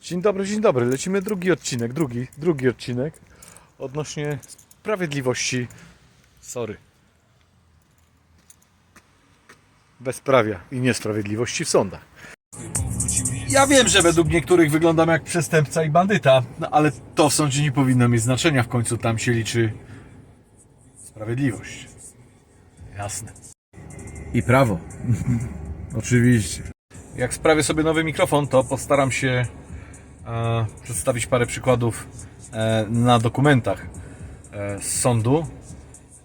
Dzień dobry, dzień dobry. Lecimy drugi odcinek, drugi, drugi odcinek odnośnie sprawiedliwości. Sorry. Bezprawia i niesprawiedliwości w sądach. Ja wiem, że według niektórych wyglądam jak przestępca i bandyta, no ale to w sądzie nie powinno mieć znaczenia. W końcu tam się liczy sprawiedliwość. Jasne. I prawo. Oczywiście. Jak sprawię sobie nowy mikrofon, to postaram się przedstawić parę przykładów e, na dokumentach e, z sądu.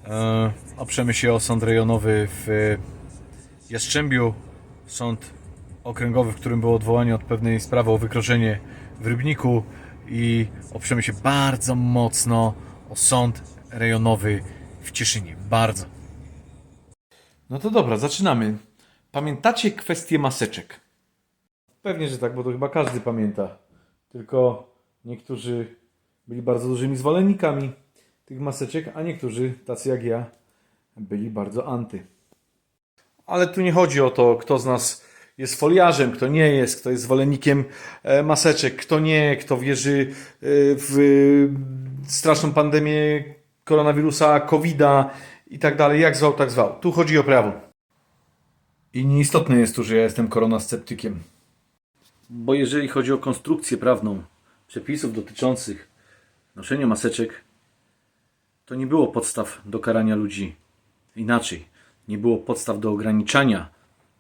E, oprzemy się o sąd rejonowy w Jastrzębiu, sąd okręgowy, w którym było odwołanie od pewnej sprawy o wykroczenie w Rybniku i oprzemy się bardzo mocno o sąd rejonowy w Cieszynie. Bardzo. No to dobra, zaczynamy. Pamiętacie kwestię maseczek? Pewnie, że tak, bo to chyba każdy pamięta. Tylko niektórzy byli bardzo dużymi zwolennikami tych maseczek, a niektórzy, tacy jak ja, byli bardzo anty. Ale tu nie chodzi o to, kto z nas jest foliarzem, kto nie jest, kto jest zwolennikiem e, maseczek, kto nie, kto wierzy e, w straszną pandemię koronawirusa, covida i tak dalej, jak zwał, tak zwał. Tu chodzi o prawo. I nieistotne jest tu, że ja jestem koronasceptykiem. Bo jeżeli chodzi o konstrukcję prawną przepisów dotyczących noszenia maseczek, to nie było podstaw do karania ludzi. Inaczej, nie było podstaw do ograniczania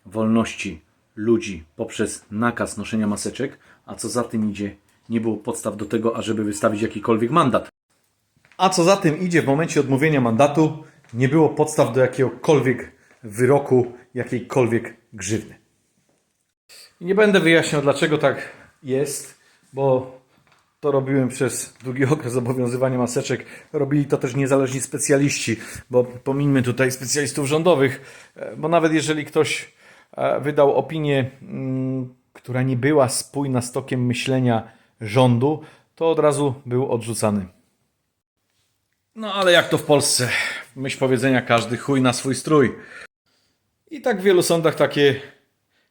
wolności ludzi poprzez nakaz noszenia maseczek, a co za tym idzie, nie było podstaw do tego, ażeby wystawić jakikolwiek mandat. A co za tym idzie, w momencie odmówienia mandatu nie było podstaw do jakiegokolwiek wyroku, jakiejkolwiek grzywny. Nie będę wyjaśniał, dlaczego tak jest, bo to robiłem przez długi okres obowiązywania maseczek. Robili to też niezależni specjaliści, bo pomińmy tutaj specjalistów rządowych, e, bo nawet jeżeli ktoś e, wydał opinię, mm, która nie była spójna z tokiem myślenia rządu, to od razu był odrzucany. No ale jak to w Polsce? Myśl powiedzenia każdy chuj na swój strój. I tak w wielu sądach takie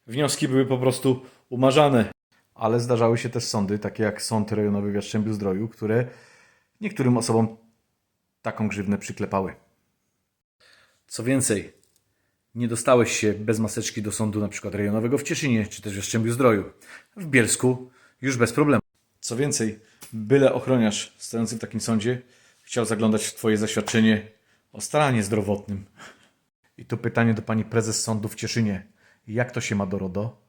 wnioski były po prostu umarzane. Ale zdarzały się też sądy, takie jak Sąd Rejonowy w Jastrzębiu Zdroju, które niektórym osobom taką grzywnę przyklepały. Co więcej, nie dostałeś się bez maseczki do sądu na przykład rejonowego w Cieszynie, czy też w Jastrzębiu Zdroju. W Bielsku już bez problemu. Co więcej, byle ochroniarz stojący w takim sądzie chciał zaglądać w Twoje zaświadczenie o stanie zdrowotnym. I tu pytanie do Pani Prezes Sądu w Cieszynie. Jak to się ma do RODO?